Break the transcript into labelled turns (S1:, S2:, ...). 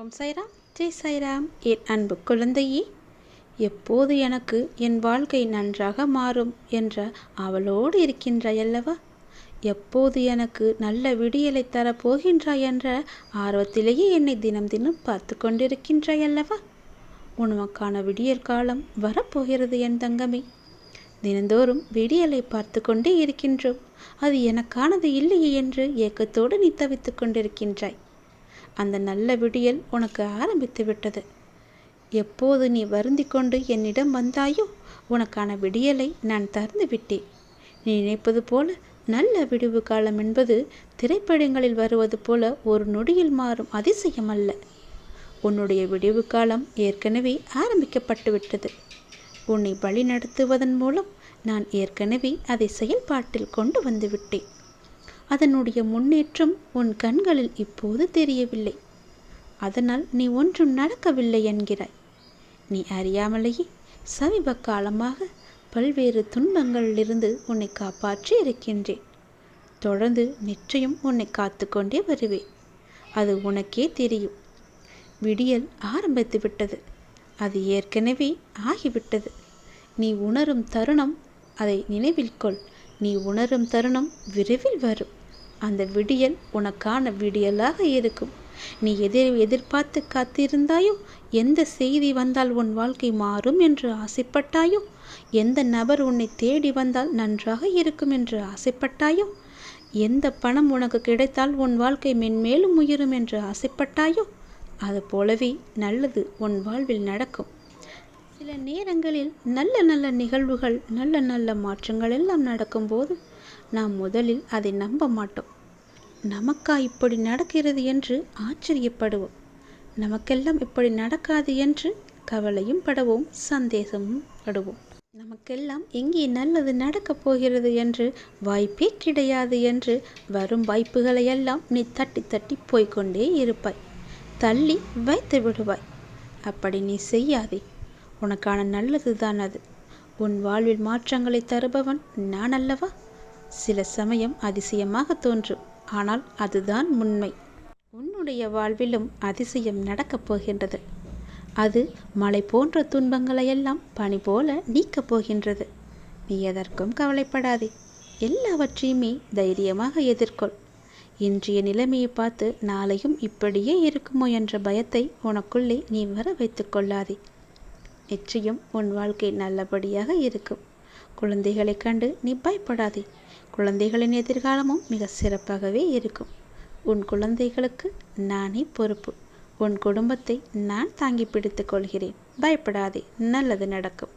S1: ஓம் சாய்ராம். ஜெய் சாய்ராம். என் அன்பு குழந்தையே எப்போது எனக்கு என் வாழ்க்கை நன்றாக மாறும் என்ற அவளோடு இருக்கின்றாய் அல்லவா? எப்போது எனக்கு நல்ல விடியலை தரப்போகின்றாய் என்ற ஆர்வத்திலேயே என்னை தினம் தினம் பார்த்து கொண்டிருக்கின்றாய் அல்லவா? உனக்கான விடியல் காலம் வரப்போகிறது என் தங்கமே. தினந்தோறும் விடியலை பார்த்து கொண்டே இருக்கின்றோம். அது எனக்கானது இல்லையே என்று ஏக்கத்தோடு நீ தவித்து கொண்டிருக்கின்றாய். அந்த நல்ல விடியல் உனக்கு ஆரம்பித்து விட்டது. எப்போது நீ வருந்தி கொண்டு என்னிடம் வந்தாயோ உனக்கான விடியலை நான் தந்து விட்டேன். நீ நினைப்பது போல நல்ல விடிவு காலம் என்பது திரைப்படங்களில் வருவது போல ஒரு நொடியில் மாறும் அதிசயம் அல்ல. உன்னுடைய விடிவு காலம் ஏற்கனவே ஆரம்பிக்கப்பட்டு விட்டது. உன்னை வழி நடத்துவதன் மூலம் நான் ஏற்கனவே அதை செயல்பாட்டில் கொண்டு வந்து விட்டேன். அதனுடைய முன்னேற்றம் உன் கண்களில் இப்போது தெரியவில்லை. அதனால் நீ ஒன்றும் நடக்கவில்லை என்கிறாய். நீ அறியாமலேயே சமீப காலமாக பல்வேறு துன்பங்களிலிருந்து உன்னை காப்பாற்றி இருக்கின்றேன். தொடர்ந்து நிச்சயம் உன்னை காத்து கொண்டே வருவேன். அது உனக்கே தெரியும். விடியல் ஆரம்பித்து விட்டது. அது ஏற்கனவே ஆகிவிட்டது. நீ உணரும் தருணம் அதை நினைவில் கொள். நீ உணரும் தருணம் விரைவில் வரும். அந்த விடியல் உனக்கான விடியலாக இருக்கும். நீ எதிர் எதிர்பார்த்து காத்திருந்தாயோ? எந்த செய்தி வந்தால் உன் வாழ்க்கை மாறும் என்று ஆசைப்பட்டாயோ? எந்த நபர் உன்னை தேடி வந்தால் நன்றாக இருக்கும் என்று ஆசைப்பட்டாயோ? எந்த பணம் உனக்கு கிடைத்தால் உன் வாழ்க்கை மென்மேலும் உயரும் என்று ஆசைப்பட்டாயோ? அது போலவே நல்லது உன் வாழ்வில் நடக்கும். சில நேரங்களில் நல்ல நல்ல நிகழ்வுகள் நல்ல நல்ல மாற்றங்கள் எல்லாம் நடக்கும்போது நாம் முதலில் அதை நம்ப மாட்டோம். நமக்கா இப்படி நடக்கிறது என்று ஆச்சரியப்படுவோம். நமக்கெல்லாம் இப்படி நடக்காது என்று கவலையும் படுவோம் சந்தேகமும் படுவோம். நமக்கெல்லாம் எங்கே நல்லது நடக்கப் போகிறது என்று வாய்ப்பே கிடையாது என்று வரும் வாய்ப்புகளையெல்லாம் நீ தட்டி தட்டி போய்கொண்டே இருப்பாய். தள்ளி வைத்து விடுவாய். அப்படி நீ செய்யாதே. உனக்கான நல்லது தான் அது. உன் வாழ்வில் மாற்றங்களை தருபவன் நான் அல்லவா சில சமயம் அதிசயமாக தோன்றும். ஆனால் அதுதான் உண்மை. உன்னுடைய வாழ்விலும் அதிசயம் நடக்கப் போகின்றது. அது மலை போன்ற துன்பங்களையெல்லாம் பனி போல நீக்கப் போகின்றது. நீ எதற்கும் கவலைப்படாதே. எல்லாவற்றையுமே தைரியமாக எதிர்கொள். இன்றைய நிலைமையை பார்த்து நாளையும் இப்படியே இருக்குமோ என்ற பயத்தை உனக்குள்ளே நீ வர வைத்து கொள்ளாதே. நிச்சயம் உன் வாழ்க்கை நல்லபடியாக இருக்கும். குழந்தைகளைக் கண்டு நீ பயப்படாதே. குழந்தைகளின் எதிர்காலமும் மிக சிறப்பாகவே இருக்கும். உன் குழந்தைகளுக்கு நானே பொறுப்பு. உன் குடும்பத்தை நான் தாங்கி பிடித்துக் கொள்கிறேன். பயப்படாதே. நல்லது நடக்கும்.